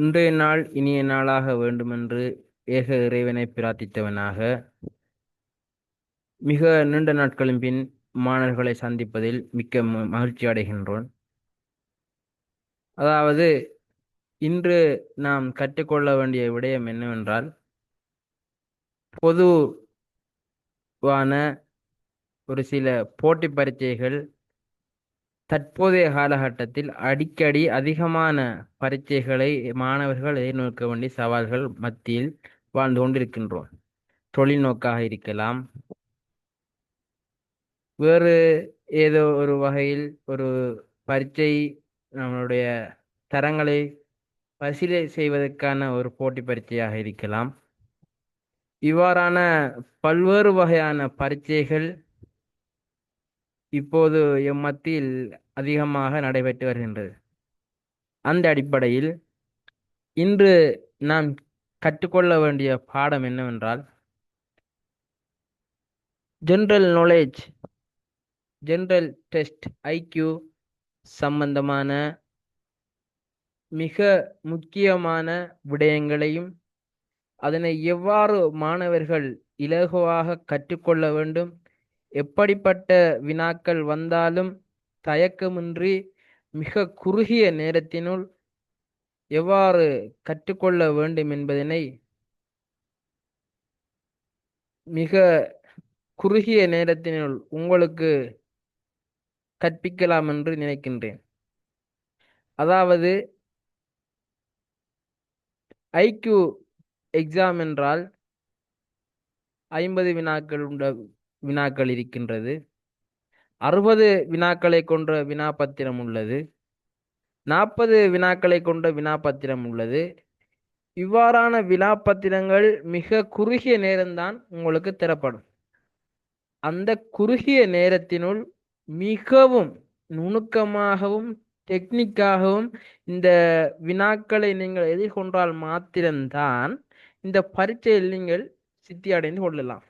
இன்றைய நாள் இனிய நாளாக வேண்டுமென்று ஏக இறைவனை பிரார்த்தித்தவனாக மிக நீண்ட நாட்களின் பின் மாணவர்களை சந்திப்பதில் மிக்க மகிழ்ச்சி அடைகின்றோன் அதாவது இன்று நாம் கற்றுக்கொள்ள வேண்டிய விடயம் என்னவென்றால் பொதுவான ஒரு சில போட்டி பரீட்சைகள் தற்போதைய காலகட்டத்தில் அடிக்கடி அதிகமான பரீட்சைகளை மாணவர்கள் எதிர்நோக்க வேண்டிய சவால்கள் மத்தியில் வாழ்ந்து கொண்டிருக்கின்றோம். தொழில்நோக்காக இருக்கலாம். வேறு ஏதோ ஒரு வகையில் ஒரு பரீட்சை நம்மளுடைய தரங்களை பரிசீலனை செய்வதற்கான ஒரு போட்டி பரீட்சையாக இருக்கலாம். இவ்வாறான பல்வேறு வகையான பரீட்சைகள் இப்போது எம் மத்தியில் அதிகமாக நடைபெற்று வருகின்றது. அந்த அடிப்படையில் இன்று நாம் கற்றுக்கொள்ள வேண்டிய பாடம் என்னவென்றால் general knowledge general test IQ சம்பந்தமான மிக முக்கியமான விடயங்களையும் அதனை எவ்வாறு மாணவர்கள் இலகுவாக கற்றுக்கொள்ள வேண்டும் எப்படிப்பட்ட வினாக்கள் வந்தாலும் தயக்கமின்றி மிக குறுகிய நேரத்தினுள் எவ்வாறு கற்றுக்கொள்ள வேண்டும் என்பதனை மிக குறுகிய நேரத்தினுள் உங்களுக்கு கற்பிக்கலாம் என்று நினைக்கின்றேன். அதாவது ஐக்யூ எக்ஸாம் என்றால் ஐம்பது வினாக்கள் உண்ட வினாக்கள் இருக்கின்றது. அறுபது வினாக்களை கொண்ட வினாபத்திரம் உள்ளது. நாற்பது வினாக்களை கொண்ட வினாபத்திரம் உள்ளது. இவ்வாறான வினாப்பத்திரங்கள் மிக குறுகிய நேரம்தான் உங்களுக்கு தரப்படும். அந்த குறுகிய நேரத்தினுள் மிகவும் நுணுக்கமாகவும் டெக்னிக்காகவும் இந்த வினாக்களை நீங்கள் எதிர்கொண்டால் மாத்திரம்தான் இந்த பரீட்சையில் நீங்கள் சித்தி அடைந்து கொள்ளலாம்.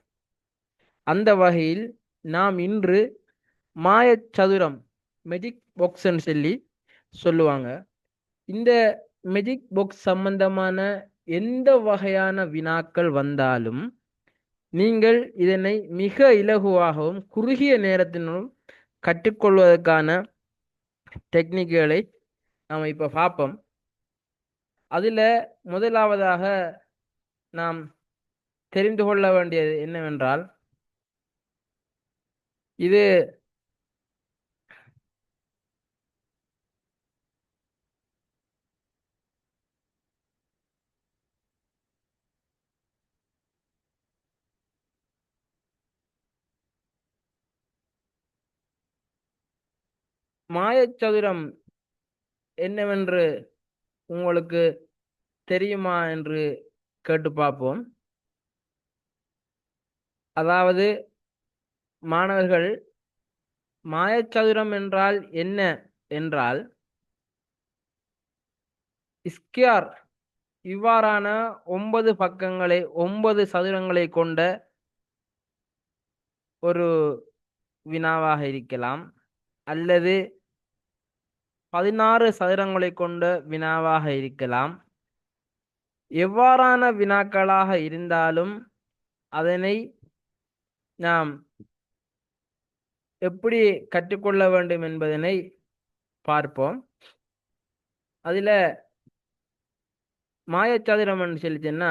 அந்த வகையில் நாம் இன்று மாயச்சதுரம் மெஜிக் பாக்ஸ்ன்னு சொல்லி சொல்லுவாங்க. இந்த மெஜிக் பாக்ஸ் சம்பந்தமான எந்த வகையான வினாக்கள் வந்தாலும் நீங்கள் இதனை மிக இலகுவாகவும் குறுகிய நேரத்தினும் கற்றுக்கொள்வதற்கான டெக்னிக்குகளை நாம் இப்போ பார்ப்போம். அதில் முதலாவதாக நாம் தெரிந்து கொள்ள வேண்டியது என்னவென்றால் இது மாயச்சதுரம் என்னவென்று உங்களுக்கு தெரியுமா என்று கேட்டு பார்ப்போம். அதாவது மாணவர்கள் மாயச்சதுரம் என்றால் என்ன என்றால் இஸ்கியார் இவ்வாறான ஒன்பது பக்கங்களை ஒன்பது சதுரங்களை கொண்ட ஒரு வினாவாக இருக்கலாம் அல்லது பதினாறு சதுரங்களை கொண்ட வினாவாக இருக்கலாம். எவ்வாறான வினாக்களாக இருந்தாலும் அதனை நாம் எப்படி கற்றுக்கொள்ள வேண்டும் என்பதனை பார்ப்போம். அதில் மாயச்சதுரம் சொல்லிச்சுன்னா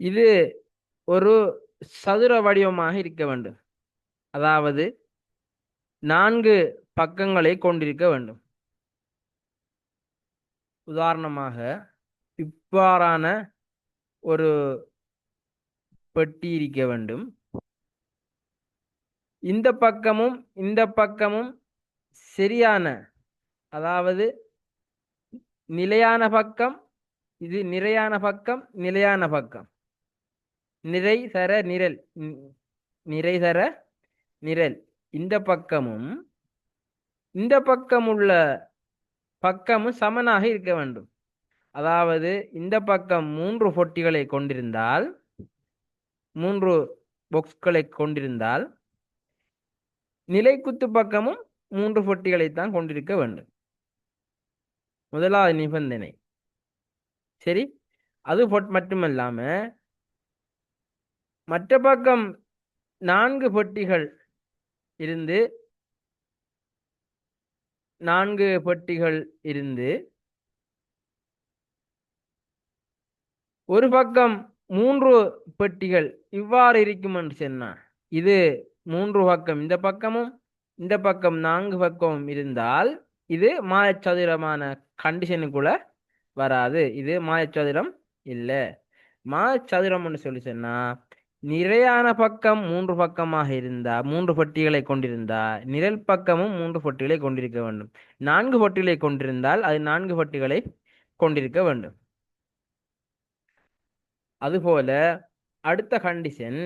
இது ஒரு சதுர வடிவமாக இருக்க வேண்டும். அதாவது நான்கு பக்கங்களை கொண்டிருக்க வேண்டும். உதாரணமாக இவ்வாறான ஒரு பெட்டி இருக்க வேண்டும். இந்த பக்கமும் இந்த பக்கமும் சரியான அதாவது நிலையான பக்கம் இது நிறையான பக்கம் நிலையான பக்கம். நிறை தர நிரல் நிறை தர நிரல். இந்த பக்கமும் இந்த பக்கம் உள்ள பக்கமும் சமனாக இருக்க வேண்டும். அதாவது இந்த பக்கம் மூன்று பொட்டிகளை கொண்டிருந்தால் மூன்று பொக்ஸ்களை கொண்டிருந்தால் நிலைக்குத்து பக்கமும் மூன்று பொட்டிகளைத்தான் கொண்டிருக்க வேண்டும். முதலாவது நிபந்தனை. சரி அது பொட்- மட்டுமல்லாம மற்ற பக்கம் நான்கு பொட்டிகள் இருந்து நான்கு பொட்டிகள் இருந்து ஒரு பக்கம் மூன்று பெட்டிகள் இவ்வாறு இருக்கும் என்று சொன்னார். இது மூன்று பக்கம் இந்த பக்கமும் இந்த பக்கம் நான்கு பக்கமும் இருந்தால் இது மாயச்சதுரமான கண்டிஷனுக்குள்ள வராது. இது மாயச்சதுரம் இல்லை. மாயச்சதுரம்னு சொல்லி சொன்னா நிறையான பக்கம் மூன்று பக்கமாக இருந்தா மூன்று பெட்டிகளை கொண்டிருந்தா நிழல் பக்கமும் மூன்று பெட்டிகளை கொண்டிருக்க வேண்டும். நான்கு பொட்டிகளை கொண்டிருந்தால் அது நான்கு பொட்டிகளை கொண்டிருக்க வேண்டும். அதுபோல அடுத்த கண்டிஷன்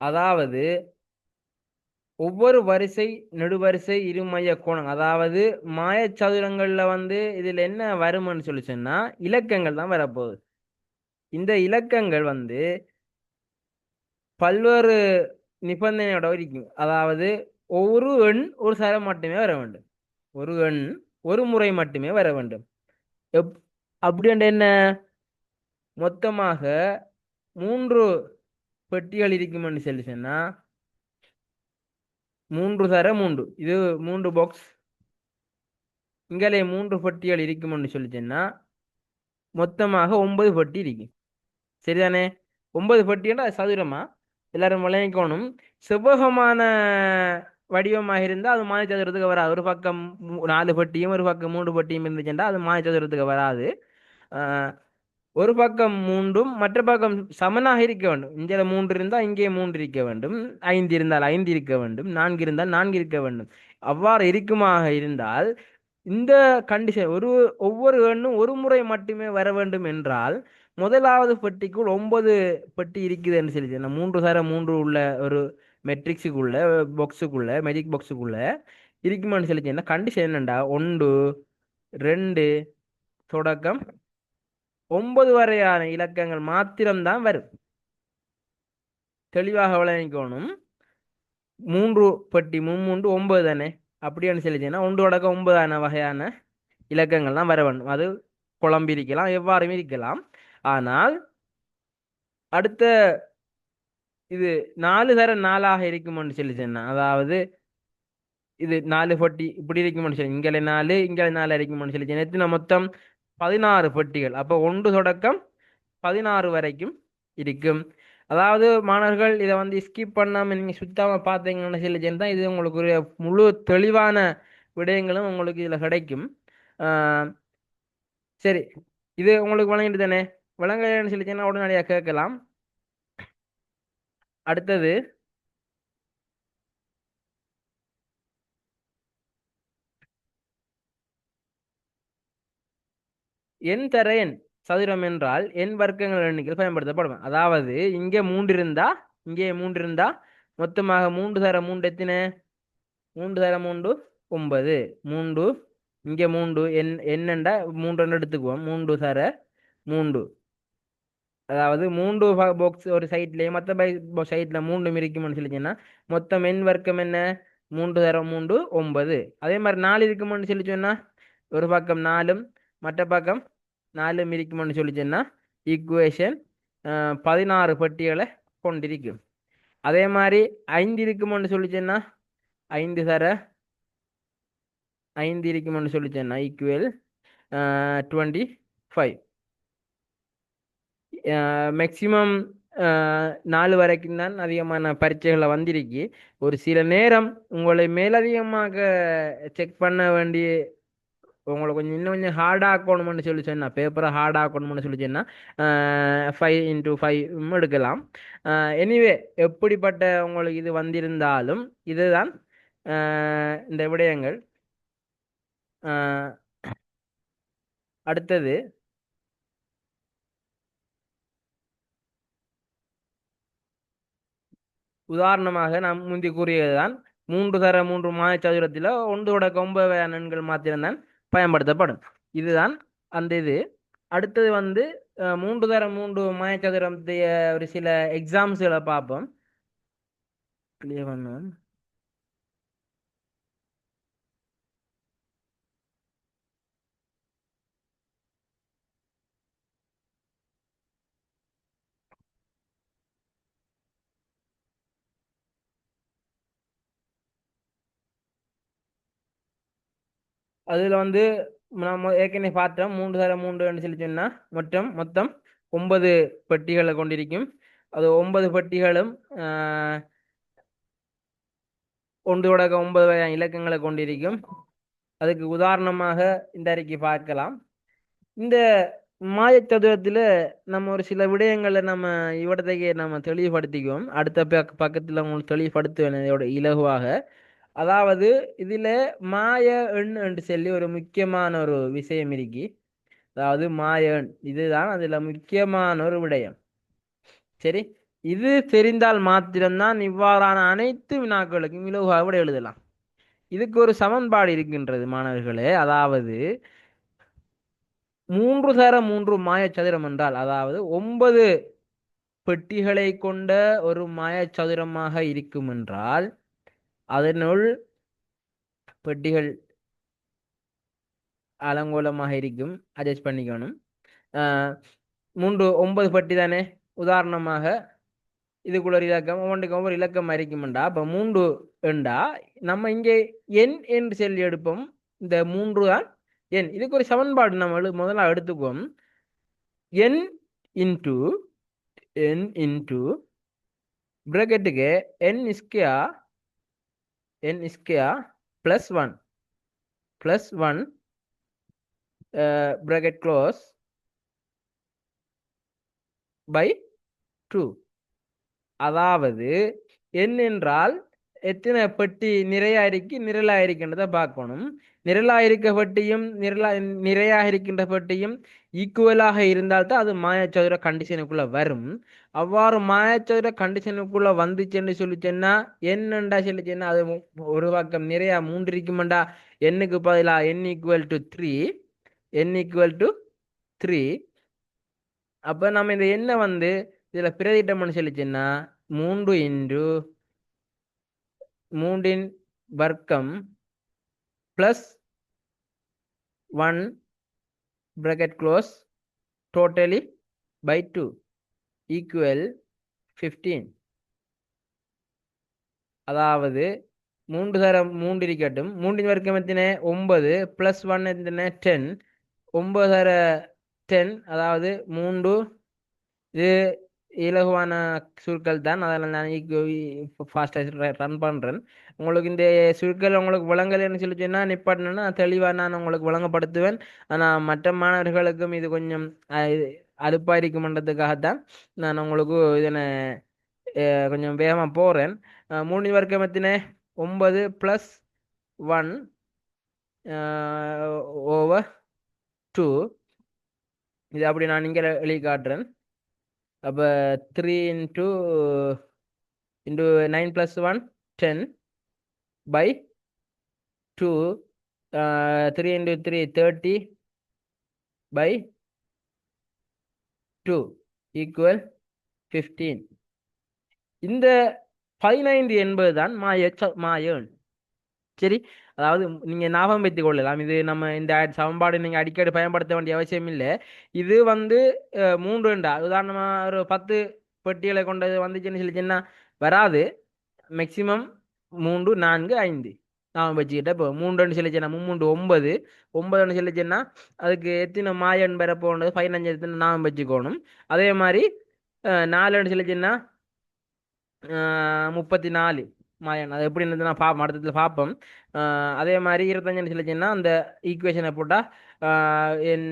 அதாவது ஒவ்வொரு வரிசை நெடுவரிசை இருமைய கோணம் அதாவது மாயச்சதுரங்களில் வந்து இதுல என்ன வரும்னு சொல்லி சொன்னா இலக்கங்கள் தான் வரப்போகுது. இந்த இலக்கங்கள் வந்து பல்வேறு நிபந்தனையோட இருக்கும் அதாவது ஒரு எண் ஒரு சரம் மட்டுமே வர வேண்டும். ஒரு எண் ஒரு முறை மட்டுமே வர வேண்டும். எப் அப்படின்ற என்ன? மொத்தமாக மூன்று பெட்டிகள் இருக்குமென்னு சொல்லி சொன்னால் மூன்று தர மூன்று. இது மூன்று பாக்ஸ் இங்கே மூன்று பெட்டிகள் இருக்குமென்னு சொல்லி மொத்தமாக ஒன்பது பெட்டி இருக்கும் சரிதானே? ஒன்பது பெட்டின்னா அது சதுரமா? எல்லாரும் விளங்கிக்கணும். செவ்வகமான வடிவமாக இருந்தால் அது மாய சதுரத்துக்கு வராது. ஒரு பக்கம் நாலு பட்டியும் ஒரு பக்கம் மூன்று பட்டியும் இருந்துச்சுன்னா அது மாய சதுரத்துக்கு வராது. ஒரு பக்கம் மூன்றும் மற்ற பக்கம் சமனாக இருக்க வேண்டும். இங்கே மூன்று இருந்தால் இங்கே மூன்று இருக்க வேண்டும். ஐந்து இருந்தால் ஐந்து இருக்க வேண்டும். நான்கு இருந்தால் நான்கு இருக்க வேண்டும். அவ்வாறு இருக்குமாக இருந்தால் இந்த கண்டிஷன் ஒரு ஒவ்வொரு எண்ணும் ஒரு முறை மட்டுமே வர வேண்டும் என்றால் முதலாவது பெட்டிக்குள் ஒன்பது பெட்டி இருக்குதுன்னு சொல்லி அந்த மூன்று சார மூன்று உள்ள ஒரு மெட்ரிக்ஸுக்குள்ள பாக்ஸுக்குள்ள மேஜிக் பாக்ஸுக்குள்ள இருக்குமான்னு சொல்லி கண்டிஷன் என்னண்டா? ஒன்று ரெண்டு தொடக்கம். ஒன்பது வரையான இலக்கங்கள் மாத்திரம்தான் வரும். தெளிவாக விளங்கிக்கணும். மூன்று பெட்டி மும்மூன்று ஒன்பது தானே? அப்படின்னு சொல்லிச்சுன்னா ஒன்று தொடக்கம் ஒன்பதான வகையான இலக்கங்கள்லாம் வர வேண்டும். அது குழம்பு இருக்கலாம் எவ்வாறும் இருக்கலாம். ஆனால் அடுத்த இது நாலு தர நாளாக இருக்கும்னு சொல்லி சொன்னேன். அதாவது இது நாலு பெட்டி இப்படி இருக்கும்னு சொல்லி இங்கே நாலு இங்கே நாலு இருக்கும்னு சொல்லி சொன்னேன். எத்தனை மொத்தம்? பதினாறு பெட்டிகள். அப்போ ஒன்று தொடக்கம் பதினாறு வரைக்கும் இருக்கும். அதாவது மாணவர்கள் இதை வந்து ஸ்கிப் பண்ணாமல் நீங்கள் சுத்தாமல் பார்த்தீங்கன்னு சொல்லி தான் இது உங்களுக்கு ஒரு முழு தெளிவான விடயங்களும் உங்களுக்கு இதில் கிடைக்கும். ஆஹ் சரி. இது உங்களுக்கு வழங்கிட்டு தானே? வழங்கலைன்னு சொல்லி உடனடியாக கேட்கலாம். அடுத்தது என் தர எண் சதுரம் என்றால் என் வர்க்கங்கள் எண்ணிக்கையில் பயன்படுத்தப்படும். அதாவது இங்கே மூன்று இருந்தா இங்கே மூன்று இருந்தா மொத்தமாக மூன்று தர மூன்று எத்தனை? மூன்று தர மூன்று ஒன்பது. மூன்று இங்கே மூன்று என் என்னண்டா மூன்று எடுத்துக்குவோம். மூன்று தர மூன்று. அதாவது மூன்று பாக்ஸ் ஒரு சைட்லேயும் மற்ற பை சைட்டில் மூன்று இருக்கும்னு சொல்லிச்சுன்னா மொத்தம் எண் வர்க்கம் என்ன? மூன்று தரம் மூன்று ஒன்பது. அதே மாதிரி நாலு இருக்குமென்னு சொல்லி சொன்னா ஒரு பக்கம் நாலும் மற்ற பக்கம் நாலும் இருக்குமென்னு சொல்லி சொன்னா ஈக்குவேஷன் பதினாறு பட்டியலை கொண்டிருக்கும். அதே மாதிரி ஐந்து இருக்குமென்னு சொல்லி சொன்னா ஐந்து தர ஐந்து இருக்குமென்னு சொல்லி சொன்னா ஈக்குவல் டுவெண்ட்டி ஃபைவ் மேக்சிமம் நாலு வரைக்கும் தான் அதிகமான பரீட்சைகளை வந்திருக்கு. ஒரு சில நேரம் உங்களை மேலதிகமாக செக் பண்ண வேண்டிய உங்களை கொஞ்சம் இன்னும் கொஞ்சம் ஹார்டாக ஆக்கணும்னு சொல்லி சொன்னால் பேப்பரை ஹார்ட் ஆக்கணும்னு சொல்லி சொன்னால் ஃபைவ் இன்ட்டு ஃபைவ் எடுக்கலாம். எனிவே எப்படிப்பட்ட உங்களுக்கு இது வந்திருந்தாலும் இதுதான் ஆஹ் இந்த விடயங்கள். ஆஹ் அடுத்தது உதாரணமாக நாம் முந்தி கூறியதுதான் மூன்று தர மூன்று மாயச்சதுரத்தில் ஒன்றோட ஒன்பது வகையான எண்கள் மாத்திரம்தான் பயன்படுத்தப்படும். இதுதான் அந்த இது. அடுத்தது வந்து மூன்று தர மூன்று மாயச்சதுரத்தைய ஒரு சில எக்ஸாம்ஸ்களை பார்ப்போம். அதில் வந்து நம்ம ஏற்கனவே பார்த்தோம் மூன்று தர மூன்று சொல்லி சொன்னால் மொத்தம் மொத்தம் ஒன்பது பெட்டிகளை கொண்டிருக்கும். அது ஒன்பது பெட்டிகளும் ஆஹ், தொடக்க ஒன்பது வகையான இலக்கங்களை கொண்டிருக்கும். அதுக்கு உதாரணமாக இந்த அறிக்கை பார்க்கலாம். இந்த மாயச்சதுரத்தில் நம்ம ஒரு சில விடயங்களை நம்ம இவடத்தையே நம்ம தெளிவுபடுத்திக்குவோம். அடுத்த பக்கத்தில் உங்களுக்கு தெளிவுபடுத்துவேன் இதோட இலகுவாக. அதாவது இதில் மாய எண் என்று சொல்லி ஒரு முக்கியமான ஒரு விஷயம் இருக்கு. அதாவது மாய எண். இதுதான் அதில் முக்கியமான ஒரு விடயம். சரி? இது தெரிந்தால் மாத்திரம்தான் இவ்வாறான அனைத்து வினாக்களுக்கும் இலகுவாக விட எழுதலாம். இதுக்கு ஒரு சமன்பாடு இருக்கின்றது மாணவர்களே. அதாவது மூன்று தர மூன்று மாயச்சதுரம் என்றால் அதாவது ஒன்பது பெட்டிகளை கொண்ட ஒரு மாயச்சதுரமாக இருக்கும் என்றால் அதனுள் பெட்டிகள் அலங்கோலமாக இருக்கும் அட்ஜஸ்ட் பண்ணிக்கணும் மூன்று ஒன்பது பெட்டி தானே? உதாரணமாக இதுக்குள்ள ஒரு இலக்கம் ஒவ்வொன்றுக்கு ஒவ்வொரு இலக்கம் அறிக்கும்டா அப்போ மூன்று என்றா நம்ம இங்கே எண் என்று சொல்லி எடுப்போம். இந்த மூன்று தான் எண் இதுக்கு ஒரு சமன்பாடு நம்ம எழு முதல்ல எடுத்துக்குவோம். என் இன்டு என் இன்டு ப்ராக்கெட்டுக்கு n n இஸ்கியா plus one plus one bracket close by two அதாவது என் என்றால் எத்தனை பெட்டி நிறையா இருக்கு நிரலா இருக்கின்றதை பார்க்கணும். நிரலா இருக்க பெட்டியும் நிரலா நிறையா இருக்கின்ற பெட்டியும் ஈக்குவலாக இருந்தால்தான் அது மாயச்சதுர கண்டிஷனுக்குள்ளே வரும். அவ்வாறு மாயச்சதுர கண்டிஷனுக்குள்ளே வந்துச்சுன்னு சொல்லிச்சேன்னா என்னண்டா சொல்லிச்சேன்னா அது ஒரு பக்கம் நிறையா மூன்று இருக்குமெண்டா? எண்ணுக்கு பதிலாக n equal to three n equal to three அப்போ நம்ம இந்த எண்ணை வந்து இதில் பிரதிட்டம்னு சொல்லிச்சேன்னா மூன்று இன்று மூன்றின் வர்க்கம் plus one bracket close totally by two equal fifteen அதாவது மூன்று தரம் மூன்று இருக்கட்டும். மூன்றின் வர்க்கம் எத்தின? ஒன்பது ப்ளஸ் ஒன் எத்தின? டென் ஒன்பது தர டென் அதாவது மூன்று இது இலகுவான சுருக்கள் தான் அதில் நான் ஃபாஸ்ட்டாக ரன் பண்ணுறேன் உங்களுக்கு இந்த சுருக்கள் உங்களுக்கு விளங்கலைன்னு சொல்லி சொன்னால் நிப்பாட்டினா தெளிவாக நான் உங்களுக்கு விளங்கப்படுத்துவேன். ஆனால் மற்ற மாணவர்களுக்கும் இது கொஞ்சம் அலுப்பாக இருக்குமன்றதுக்காகத்தான் நான் உங்களுக்கு இதனை கொஞ்சம் வேகமாக போகிறேன். மூணு வர்க்கம் எத்தனை ஒன்பது ப்ளஸ் ஒன் ஓவர் டூ இது அப்படி நான் இங்கே எழுதி காட்டுறேன். அப்போ three into into nine plus one ten by two three into three thirty by two equal fifteen இந்த பதினைந்து என்பது தான் மாய ச- மா ஏர்ன் சரி அதாவது நீங்க ஞாபகம் வைத்துக் கொள்ளலாம். இது நம்ம இந்த சமன்பாடு நீங்க அடிக்கடி பயன்படுத்த வேண்டிய அவசியம் இல்லை. இது வந்து மூன்று ரெண்டா? உதாரணமா ஒரு பத்து பெட்டிகளை கொண்டது வந்துச்சுன்னு சொல்லிச்சுன்னா வராது. மேக்சிமம் மூன்று நான்கு ஐந்து. ஞாபகம் வச்சுக்கிட்ட இப்போ மூன்றுன்னு சொல்லிச்சுன்னா மூன்று ஒன்பது. ஒன்பதுன்னு சொல்லிச்சுன்னா அதுக்கு எத்தனை மாயன் பெற போனது? பதினஞ்சு எத்தனை ஞாபகம் வச்சுக்கணும். அதே மாதிரி நாலு நாலுன்னு சொல்லிச்சுன்னா முப்பத்தி நாலு. மாதிரியான அது எப்படி இருந்தது நான் பா அடுத்ததுல பார்ப்போம் அதே மாதிரி இருபத்தஞ்சு சொல்லிச்சுன்னா அந்த ஈக்குவேஷனை போட்டால் என்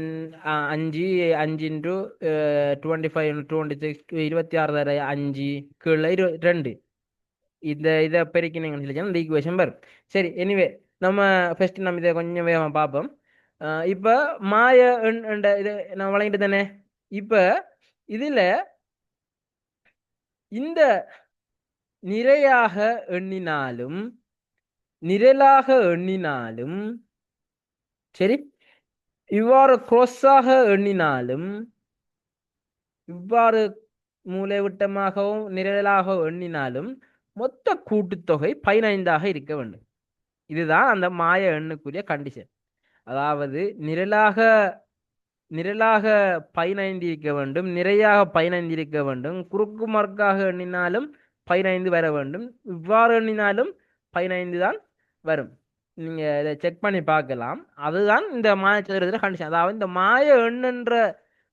அஞ்சு அஞ்சு into twenty five twenty six இருபத்தி ஆறு தர அஞ்சு கீழே இரு ரெண்டு. இந்த இதை பெருக்கினீங்கன்னு சொல்லிச்சுன்னா இந்த ஈக்குவேஷன் வரும். சரி எனிவே நம்ம ஃபஸ்ட்டு நம்ம இதை கொஞ்சம் வேகமாக பார்ப்போம் இப்போ மாய எண் இதை நான் வழங்கிட்டு தானே? இப்போ இதில் இந்த நிறையாக எண்ணினாலும் நிரலாக எண்ணினாலும் சரி இவ்வாறு குரோஸாக எண்ணினாலும் இவ்வாறு மூலைவிட்டமாகவும் நிரலாக எண்ணினாலும் மொத்த கூட்டுத்தொகை பதினைந்தாக இருக்க வேண்டும். இதுதான் அந்த மாய எண்ணுக்குரிய கண்டிஷன் அதாவது நிரலாக நிரலாக பதினைந்து இருக்க வேண்டும் நிறையாக பதினைந்து இருக்க வேண்டும் குறுக்கு மார்க்காக எண்ணினாலும் பதினைந்து வர வேண்டும். இவ்வாறு எண்ணினாலும் பதினைந்து தான் வரும். நீங்கள் இதை செக் பண்ணி பார்க்கலாம். அதுதான் இந்த மாய சதுரத்தில் கண்டிஷன் அதாவது இந்த மாய எண்ணுன்ற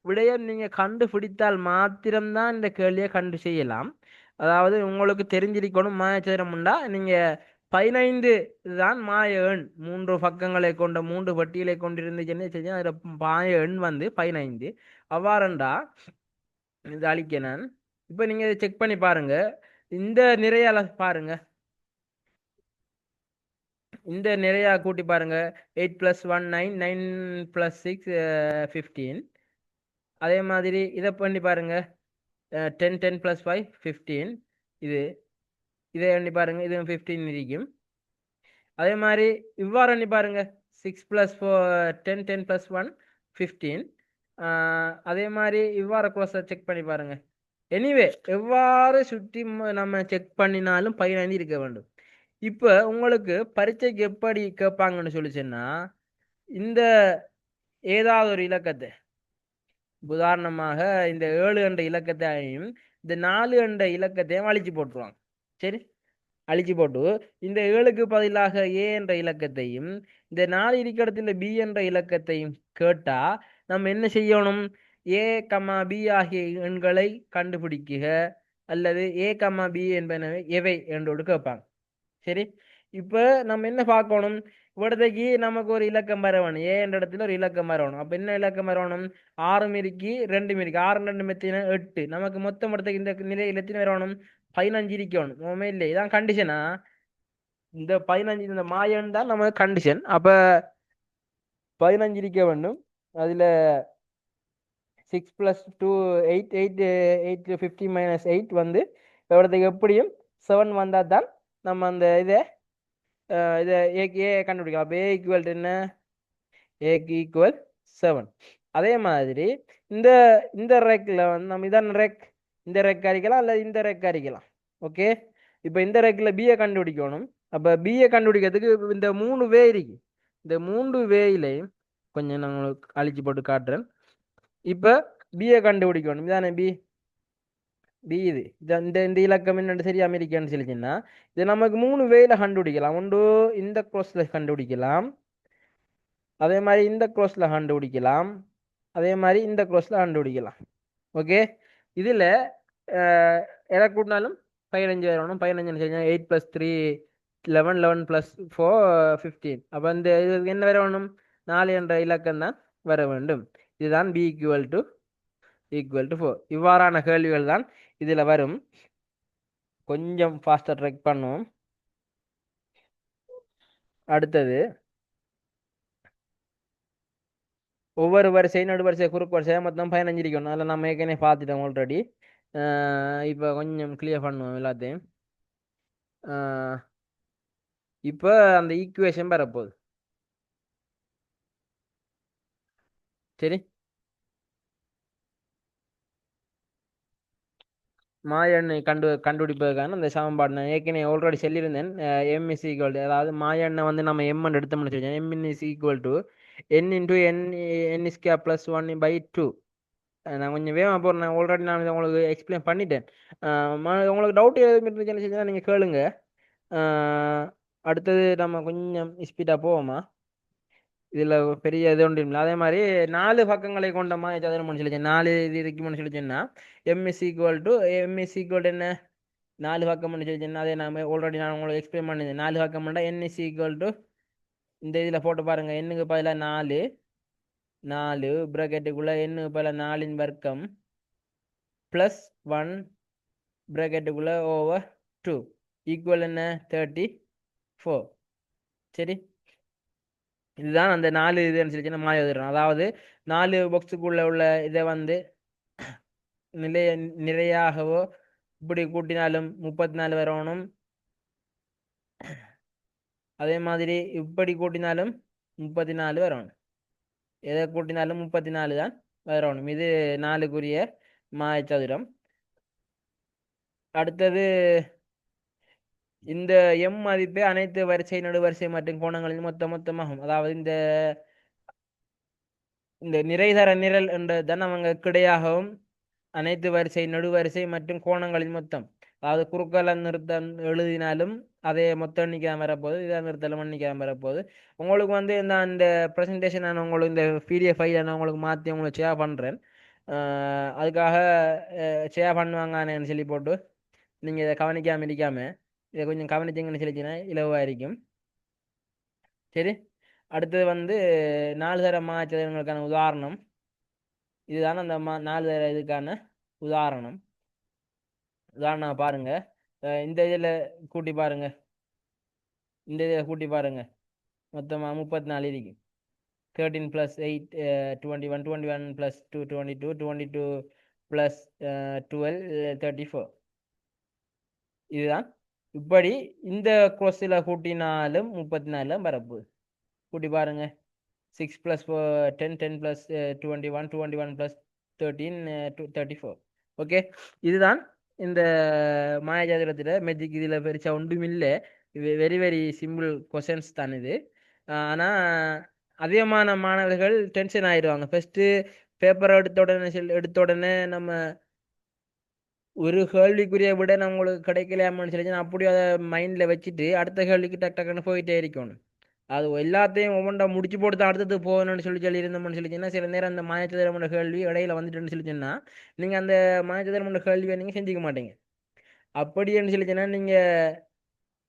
விடயம் நீங்கள் கண்டுபிடித்தால் மாத்திரம்தான் இந்த கேள்வியை கண்டு செய்யலாம். அதாவது உங்களுக்கு தெரிஞ்சிருக்கணும் மாயச்சதுரம் உண்டா? நீங்கள் பதினைந்து தான் மாய எண். மூன்று பக்கங்களை கொண்ட மூன்று பட்டியலை கொண்டிருந்துச்சுன்னு செஞ்சு அதில் மாய எண் வந்து பதினைந்து. அவ்வாறண்டா இது அழிக்க நான். இப்போ நீங்கள் இதை செக் பண்ணி பாருங்கள் இந்த நிறையால பாருங்க. இந்த நிறையா கூட்டி பாருங்க. Eight plus one nine nine plus six fifteen அதே மாதிரி இதை பண்ணி பாருங்க. Ten ten plus five fifteen இது இதை எண்ணி பாருங்க. இது ஃபிஃப்டீன் இருக்கும். அதே மாதிரி இவ்வாறு எண்ணி பாருங்க. Six plus four ten ten plus one fifteen அதே மாதிரி இவ்வாறு க்ளோஸாக செக் பண்ணி பாருங்கள் எனிவே எவ்வாறு சுற்றி நம்ம செக் பண்ணினாலும் பதினைந்து இருக்க வேண்டும். இப்போ உங்களுக்கு பரீட்சைக்கு எப்படி கேட்பாங்கன்னு சொல்லிச்சுன்னா இந்த ஏதாவது ஒரு இலக்கத்தை உதாரணமாக இந்த ஏழு என்ற இலக்கத்தையும் இந்த நாலு என்ற இலக்கத்தையும் அழிச்சு போட்டுருவாங்க. சரி? அழிச்சு போட்டு இந்த ஏழுக்கு பதிலாக ஏ என்ற இலக்கத்தையும் இந்த நாலு இருக்கிற பி என்ற இலக்கத்தையும் கேட்டா நம்ம என்ன செய்யணும்? ஏ கமா பி ஆகிய எண்களை கண்டுபிடிக்குக அல்லது ஏ கமா பி என்பன எவை என்றோடு கேட்பாங்க. சரி? இப்போ நம்ம என்ன பார்க்கணும்? இவ்வளோதைக்கு நமக்கு ஒரு இலக்கம் வரணும் ஏ என்ற இடத்துல ஒரு இலக்கம் வரணும் அப்போ என்ன இலக்கம் வர வேணும்? ஆறு மிருக்கு ரெண்டு மிருக்கு. ஆறு ரெண்டு மெத்தினா எட்டு. நமக்கு மொத்தம் இடத்துக்கு இந்த நிலையில் எத்தனை வேணும்? பதினஞ்சு இருக்கணும் ஒன்றுமே இல்லை இதான் கண்டிஷனா இந்த பதினஞ்சு இந்த மாயன் தான் நமக்கு கண்டிஷன் அப்போ பதினஞ்சு இருக்க வேண்டும். அதில் six plus two eight eight eight fifty minus eight வந்து இடத்துக்கு எப்படியும் செவன் வந்தால் தான் நம்ம அந்த இதை இதை ஏ ஏ கண்டுபிடிக்கலாம். அப்போ ஏ ஈக்குவல் என்ன? ஏக்கு ஈக்குவல் செவன் அதே மாதிரி இந்த இந்த ரேக்கில் வந்து நம்ம இதான் ரேக் இந்த ரேக் அரிக்கலாம் அல்லது இந்த ரேக் அரிக்கலாம் ஓகே இப்போ இந்த ரேக்கில் பிஏ கண்டுபிடிக்கணும். அப்போ பிஏ கண்டுபிடிக்கிறதுக்கு இந்த மூணு வே இருக்கு. இந்த மூன்று வேயிலையும் கொஞ்சம் நான் உங்களுக்கு அழிச்சு போட்டு காட்டுறேன். இப்போ பிஏ கண்டுபிடிக்கணும் இதானே பி பி இது இது இந்த இந்த இலக்கம் என்னன்னு சரி அமெரிக்கான்னு சொல்லிச்சுன்னா இது நமக்கு மூணு வேல கண்டுபிடிக்கலாம் ஒன்று இந்த க்ரோஸ்ல கண்டுபிடிக்கலாம் அதே மாதிரி இந்த க்ரோஸ்ல கண்டுபிடிக்கலாம் அதே மாதிரி இந்த க்ரோஸ்ல கண்டுபிடிக்கலாம் ஓகே இதில் எதை கூட்டினாலும் பதினஞ்சு வரணும் பதினஞ்சு செஞ்சா eight plus three eleven eleven plus four fifteen அப்போ இந்த இதுக்கு என்ன வர வேணும் நாலு என்ற இலக்கம் தான் வர வேண்டும் இதுதான் B equal to equal to four இவ்வாறான கேள்விகள் தான் இதில் வரும். கொஞ்சம் ஃபாஸ்ட்டாக ட்ரெக் பண்ணுவோம். அடுத்தது ஒவ்வொரு வரிசை நடு வரிசை குறுக்கு வரிசை மொத்தம் பதினஞ்சு இருக்கணும் அதில் நம்ம ஏற்கனவே பார்த்துட்டோம் ஆல்ரெடி இப்போ கொஞ்சம் கிளியர் பண்ணுவோம் எல்லாத்தையும். இப்போ அந்த ஈக்குவேஷன் வரப்போகுது. சரி. மாயெண்ணை கண்டு கண்டுபிடிப்பதற்கான அந்த சமன்பாடு நான் ஏற்கனவே ஆல்ரெடி சொல்லியிருந்தேன். எம் இஸ் ஈக்குவல் டு அதாவது மாயெண்ணை வந்து நம்ம எம் எடுத்தோம்னு வச்சுக்கோங்க M is equal to n into n n இஸ்கே plus one by two நான் கொஞ்சம் வேகமாக போகிறேன் நான் ஆல்ரெடி நான் இதை உங்களுக்கு எக்ஸ்பிளைன் பண்ணிட்டேன். உங்களுக்கு டவுட் எதுவும் இருந்துச்சுன்னு செஞ்சால் நீங்கள் கேளுங்க அடுத்தது நம்ம கொஞ்சம் ஸ்பீடாக போவோமா? இதில் பெரிய இது ஒன்றும் இல்லை. அதே மாதிரி நாலு பக்கங்களை கொண்ட மாதிரி சதுரம் சொல்லி நாலு இது இருக்கும்னு சொல்லிச்சுன்னா சொன்னா MS equal to MS equal என்ன? நாலு பக்கம் சொல்லி சொன்னா அதே நான் ஆல்ரெடி நான் உங்களுக்கு எக்ஸ்பிளைன் பண்ணிருந்தேன் நாலு பக்கம் என்எஸ் ஈக்குவல் டு இந்த இதில் போட்டு பாருங்க. எண்ணுக்கு பதிலாக நாலு நாலு ப்ராக்கெட்டுக்குள்ளே எண்ணுக்கு பதிலாக நாலின் வர்க்கம் ப்ளஸ் ஒன் ப்ராக்கெட்டுக்குள்ளே ஓவர் டூ ஈக்குவல் என்ன? தேர்ட்டி ஃபோர் சரி? இதுதான் அந்த நாலு இதுன்னு சொல்லி மாய எழுதுறோம் அதாவது நாலு பாக்ஸுக்குள்ள உள்ள இதை வந்து நிலைய நிறையாகவோ இப்படி கூட்டினாலும் முப்பத்தி நாலு வரணும். அதே மாதிரி இப்படி கூட்டினாலும் முப்பத்தி நாலு வரணும். எதை கூட்டினாலும் முப்பத்தி நாலு தான் வரணும். இது நாலுக்குரிய மாயச்சதுரம் அடுத்தது இந்த எம் மதிப்பே அனைத்து வரிசை நடுவரிசை மற்றும் கோணங்களில் மொத்த மொத்தமாகும். அதாவது இந்த இந்த நிறைதர நிரல் என்றதுதான் அவங்க கிடையாகவும் அனைத்து வரிசை நடுவரிசை மற்றும் கோணங்களின் மொத்தம். அதாவது குறுக்கல நிறுத்தம் எழுதினாலும் அதே மொத்தம் எண்ணிக்கை வரப்போகுது. இதை நிறுத்தலும் எண்ணிக்கை வரப்போகுது. உங்களுக்கு வந்து இந்த இந்த ப்ரெசன்டேஷன் நான் உங்களுக்கு இந்த பிடிஎஃப் ஃபைலை நான் உங்களுக்கு மாற்றி உங்களுக்கு ஷேர் பண்ணுறேன் அதுக்காக ஷேர் பண்ணுவாங்கன்னு சொல்லி போட்டு நீங்கள் இதை கவனிக்காமல் இருக்காமல் இதை கொஞ்சம் கவனிச்சிங்கன்னு சொல்லிச்சுன்னா இலவாக இருக்கும். சரி அடுத்தது வந்து நாலு தர மாச்சதங்களுக்கான உதாரணம். இதுதான அந்த மா நாலு தர இதுக்கான உதாரணம். உதாரணம் பாருங்க. இந்த இதில் கூட்டி பாருங்க. இந்த இதில் கூட்டி பாருங்க. மொத்தமாக முப்பத்தி நாலு இருக்கு. Thirteen plus eight twenty one twenty one plus two twenty two twenty two plus twelve thirty four இதுதான். இப்படி இந்த கொஸ்டில் கூட்டினாலும் முப்பத்தி நாலில் பரப்பு கூட்டி பாருங்க. Six plus ten ten plus twenty one twenty one plus thirteen thirty four okay இதுதான் இந்த மாயாஜாதிரத்தில் மெஜிக் இதில் பெருசா ஒன்றும் இல்லை வெரி வெரி சிம்பிள் கொஷன்ஸ் தான் இது. ஆனால் அதிகமான மாணவர்கள் டென்ஷன் ஆயிடுவாங்க. ஃபஸ்ட்டு பேப்பர் எடுத்த உடனே செல் எடுத்த உடனே நம்ம ஒரு கேள்விக்குரிய விட நம்மளுக்கு கிடைக்கலையாமன்னு சொல்லி அப்படியே அதை மைண்டில் வச்சுட்டு அடுத்த கேள்விக்கு டக் டக்குன்னு போயிட்டே இருக்கணும். அது எல்லாத்தையும் ஒவ்வொன்றா முடிச்சு போட்டு அடுத்தது போகணும்னு சொல்லி சொல்லி இருந்தோம்னு சொல்லிச்சுன்னா சில நேரம் அந்த மாயச்சதுரமன்ற கேள்வி இடையில வந்துட்டுன்னு சொல்லிச்சுன்னா நீங்கள் அந்த மாயச்சதுரமன்ற கேள்வியை நீங்கள் செஞ்சுக்க மாட்டீங்க. அப்படின்னு சொல்லிச்சுன்னா நீங்கள்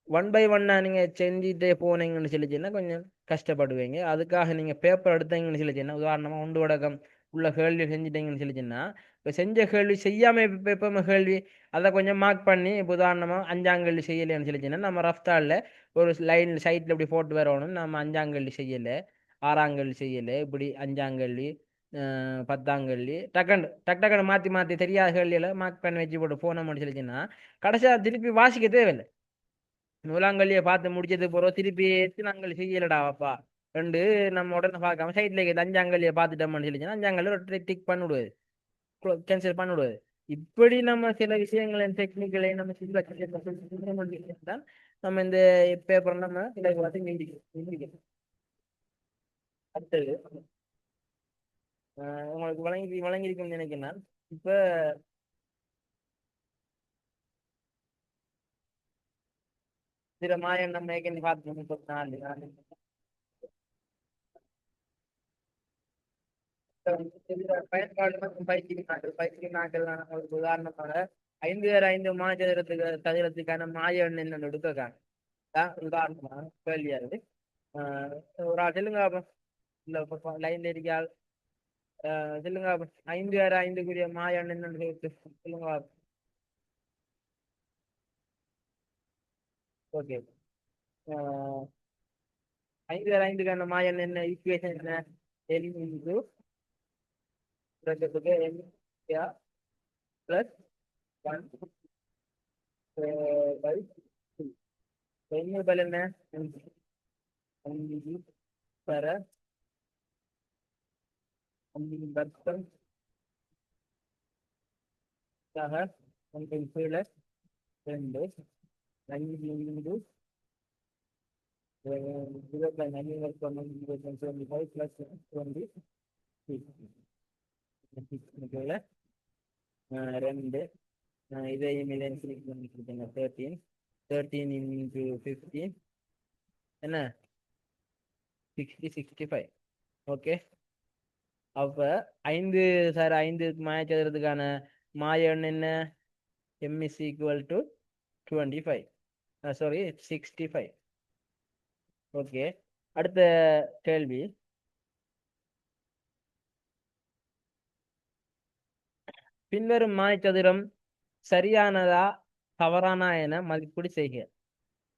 ஒன் பை ஒன்னாக நீங்கள் செஞ்சுட்டே போனீங்கன்னு சொல்லிச்சுன்னா கொஞ்சம் கஷ்டப்படுவீங்க. அதுக்காக நீங்கள் பேப்பர் எடுத்தீங்கன்னு சொல்லிச்சுன்னா உதாரணமாக உண்டு வடக்கம் உள்ள கேள்வி செஞ்சுட்டீங்கன்னு சொல்லிச்சுன்னா இப்போ செஞ்ச கேள்வி செய்யாமல் இப்போ கேள்வி அதை கொஞ்சம் மார்க் பண்ணி இப்போ உதாரணமாக அஞ்சாங்கல்லி செய்யலைன்னு சொல்லிச்சுன்னா நம்ம ரஃப்தாலில் ஒரு லைன் சைட்டில் இப்படி போட்டு வரணும். நம்ம அஞ்சாங்கல்லி செய்யலை ஆறாங்கல்லி செய்யலை இப்படி அஞ்சாங்கல்லி பத்தாங்கல்லி பத்தாங்கல்வி டக்குன்னு டக் டக்குன்னு மாற்றி மாற்றி தெரியாத கேள்வியில் மார்க் பண்ணி வச்சு போட்டு போனோம்னு சொல்லிச்சுன்னா கடைசியாக திருப்பி வாசிக்க தேவையில்லை. நூலாங்கல்லியை பார்த்து முடிச்சது போகிறோம் திருப்பி எத்தனாங்கல் செய்யலடா அப்பா? ரெண்டு நம்ம உடனே பார்க்காம சைட்ல இருக்கிற அஞ்சாங்கல்லியை பார்த்துட்டோம்னு சொல்லிச்சுன்னா அஞ்சாங்கல்ல ஒரு டிக் பண்ணி விடுவது கேன்சல் பண்ண விடுவது இப்படி நம்ம சில விஷயங்களை டெக்னிக்கலை நம்ம சில தான் நம்ம இந்த பேப்பர் நம்ம சில பார்த்து நீடிக்கணும் அடுத்தது ஆஹ் உங்களுக்கு வழங்கி வழங்கியிருக்கும்னு நினைக்கிறேன் இப்ப சில மாயம் நம்ம ஏற்கனவே பார்த்து முப்பத்தி நாலு பயன்பாடு மற்றும் பயிற்சி நாட்கள் பயிற்சி நாட்கள் ஒரு உதாரணமாக ஐந்து பேர் ஐந்து மாஜரத்துக்கு சதுரத்துக்கான மாய எண்ணெய் எடுத்துருக்காங்க அதான் உதாரணமாக கேள்வியா இருக்கு ஒரு ஆள் சொல்லுங்க பாப்போம். இல்ல லைன்ல இருக்காள் ஆஹ் சொல்லுங்க பாப்போம். ஐந்து வேறு ஐந்துக்குரிய மாய எண்ணெய் சொல்லுங்க ஓகே. ஐந்து பேர் ஐந்துக்கான மாய என்ன? ஈக்குவேஷன் என்ன? எலிமெண்ட் எல் இன்டு ரெண்டுக்கு எல் பிளஸ் ஒன் பை என்ன பல என்ன அஞ்சு பெற அஞ்சு பத்தம் சக ஒன்றின் கீழே ரெண்டு அஞ்சு into zero by nine over one zero point seventy ரெண்டு. ஆஹ் இதையும் இதையும் கிளிக் பண்ணி கொடுத்தீங்க தேர்ட்டீன் தேர்ட்டீன் இன்ட்டு ஃபிஃப்டீன் என்ன? சிக்ஸ்டி சிக்ஸ்டி ஃபைவ் ஓகே அப்போ ஐந்து சார் ஐந்து மாயச்சதுரத்துக்கான மாய எண் என்ன? M is equal to twenty five sorry sixty five okay அடுத்த கேள்வி. பின்வரும் மாயச்சதுரம் சரியானதா தவறானா என மதிப்பீடு செய்க.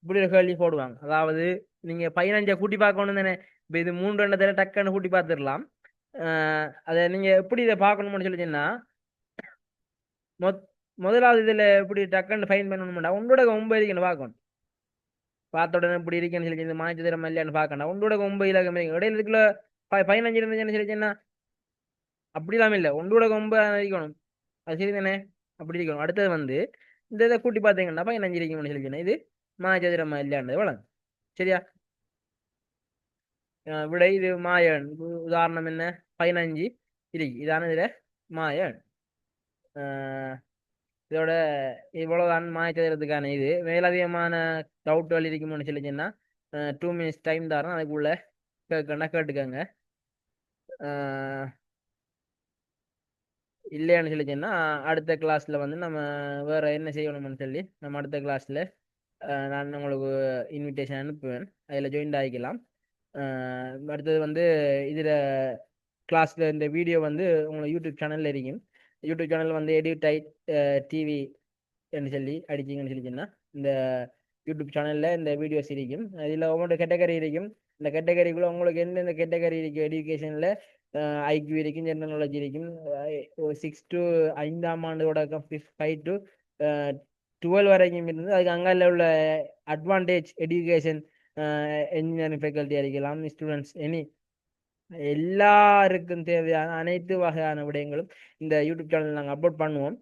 இப்படி ஒரு கேள்வி போடுவாங்க. அதாவது நீங்க பதினஞ்சை கூட்டி பார்க்கணும் தானே? இப்போ இது மூன்று எண்ணத்துல டக்குன்னு கூட்டி பார்த்துடலாம். அதை நீங்க எப்படி இதை பார்க்கணும்னு சொல்லிச்சீங்கன்னா மொத் முதலாவது இதுல எப்படி டக்குன்னு ஃபைன் பண்ணணும்டா உங்களோட ஒன்பதுக்கு பார்க்கணும். பார்த்த உடனே இப்படி இருக்கேன்னு சொல்லி இந்த மாய்ச்சி இல்லையான்னு பார்க்கணும். ஒன்றோட ஒன்பது இலக்கம் இடையில இருக்குல்ல பதினஞ்சு இருந்துச்சுன்னு சொல்லிச்சுன்னா அப்படிலாம் இல்லை. ஒன்றோட ஒன்பது இருக்கணும் அது சரி தானே அப்படி இருக்கணும். அடுத்தது வந்து இந்த இதை கூட்டி பார்த்தீங்கன்னா பதினஞ்சு இருக்கணும்னு சொல்லிச்சுன்னா இது மாயச்சதுரம் இல்லையானது வளம் சரியா? அஹ் விடை இது மாயன். உதாரணம் என்ன? பதினஞ்சு இருக்கு இதான இதுல? மாயன். அஹ் இதோட இவ்வளவுதான் மாயச்சதுரத்துக்கான இது. மேலதிகமான டவுட்டுகள் இருக்கும்னு சொல்லிச்சுன்னா டூ மினிட்ஸ் டைம் தரேன். அதுக்குள்ள கேட்கணும் கேட்டுக்கோங்க. இல்லைன்னு இல்லையான்னு சொல்லிச்சுன்னா அடுத்த கிளாஸில் வந்து நம்ம வேறு என்ன செய்யணும்னு சொல்லி நம்ம அடுத்த கிளாஸில் நான் உங்களுக்கு இன்விடேஷன் அனுப்புவேன். அதில் ஜாயின் ஆகிக்கலாம். அடுத்தது வந்து இதில் கிளாஸில் இந்த வீடியோ வந்து உங்களுக்கு யூடியூப் சேனலில் இருக்கும். யூடியூப் சேனல் வந்து எடிடைட் டிவி என்று சொல்லி அடிச்சிங்கன்னு சொல்லிச்சுன்னா இந்த யூடியூப் சேனலில் இந்த வீடியோஸ் இருக்கும். இதில் ஒவ்வொரு கேட்டகரி இருக்கும். இந்த கேட்டகரிக்குள்ளே உங்களுக்கு எந்தெந்த கேட்டகரி இருக்கும் எஜுகேஷனில் ஐக்யூ இருக்கும் ஜெனரல் நாலேஜ் இருக்கும் சிக்ஸ் டு ஐந்தாம் ஆண்டு தொடக்கம் ஃபைவ் டு டுவெல் வரைக்கும் இருந்து அதுக்கு அங்கே உள்ள அட்வான்டேஜ் எஜுகேஷன் இன்ஜினியரிங் ஃபேக்கல்ட்டி அறிக்கலாம் ஸ்டூடெண்ட்ஸ் எனி எல்லாருக்கும் தேவையான அனைத்து வகையான விடயங்களும் இந்த யூடியூப் சேனல் நாங்கள் அப்லோட் பண்ணுவோம்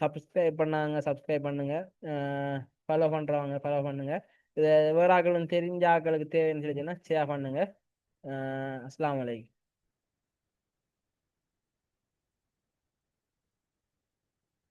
சப்ஸ்கிரைப் பண்ணாங்க சப்ஸ்கிரைப் பண்ணுங்க ஃபாலோ பண்ணுறவங்க ஃபாலோ பண்ணுங்க இதை வேற ஆக்களும் தெரிஞ்ச ஆக்களுக்கு தேவைன்னு சொல்லிச்சுன்னா ஷேர் பண்ணுங்க আসসালামু আলাইকুম